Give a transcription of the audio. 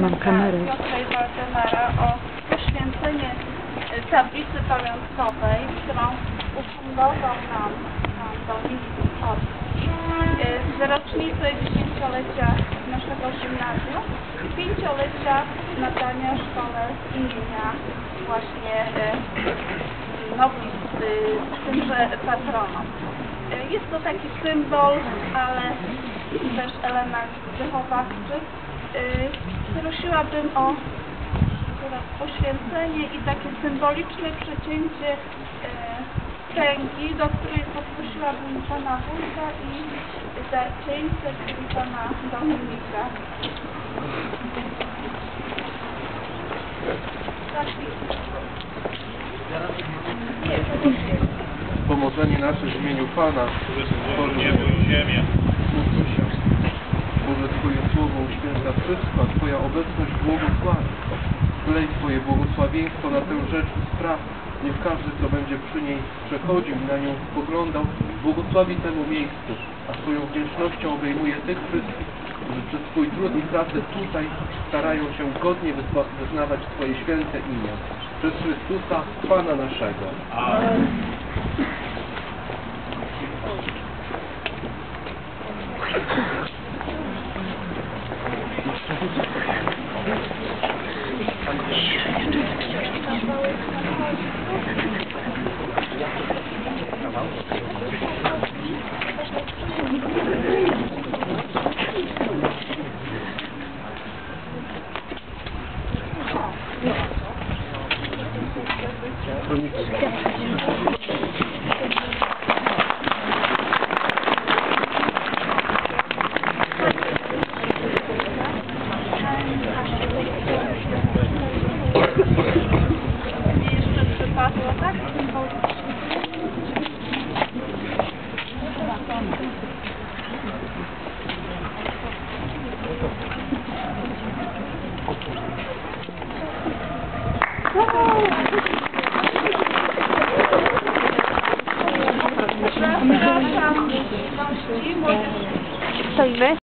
Mam kamerę. Piotra i Waldemara o poświęcenie y, tablicy pamiątkowej, którą ufundował nam pan Dominik Orski y, z rocznicy dziesięciolecia naszego gimnazjum i pięciolecia nadania szkole imienia właśnie y, noblisty, tymże patronom. Jest to taki symbol, ale też element wychowawczy. Y, Prosiłabym o poświęcenie i takie symboliczne przecięcie e, kręgi, do której poprosiłabym pana wójta i darczyńcę, czyli pana Dominika. Pomożenie nasze w imieniu Pana, Stworzył niebo i ziemię. Wszystko, Twoja obecność błogosławi. Wlej Twoje błogosławieństwo na tę rzecz i spraw. Niech każdy, kto będzie przy niej przechodził i na nią spoglądał, błogosławi temu miejscu, a swoją wdzięcznością obejmuje tych wszystkich, którzy przez swój trud i pracę tutaj starają się godnie wyznawać Twoje święte imię. Przez Chrystusa, Pana naszego. Mnie jeszcze przypadło, tak? Symbolicznie. Zapraszam gości, młodzież Stoimy.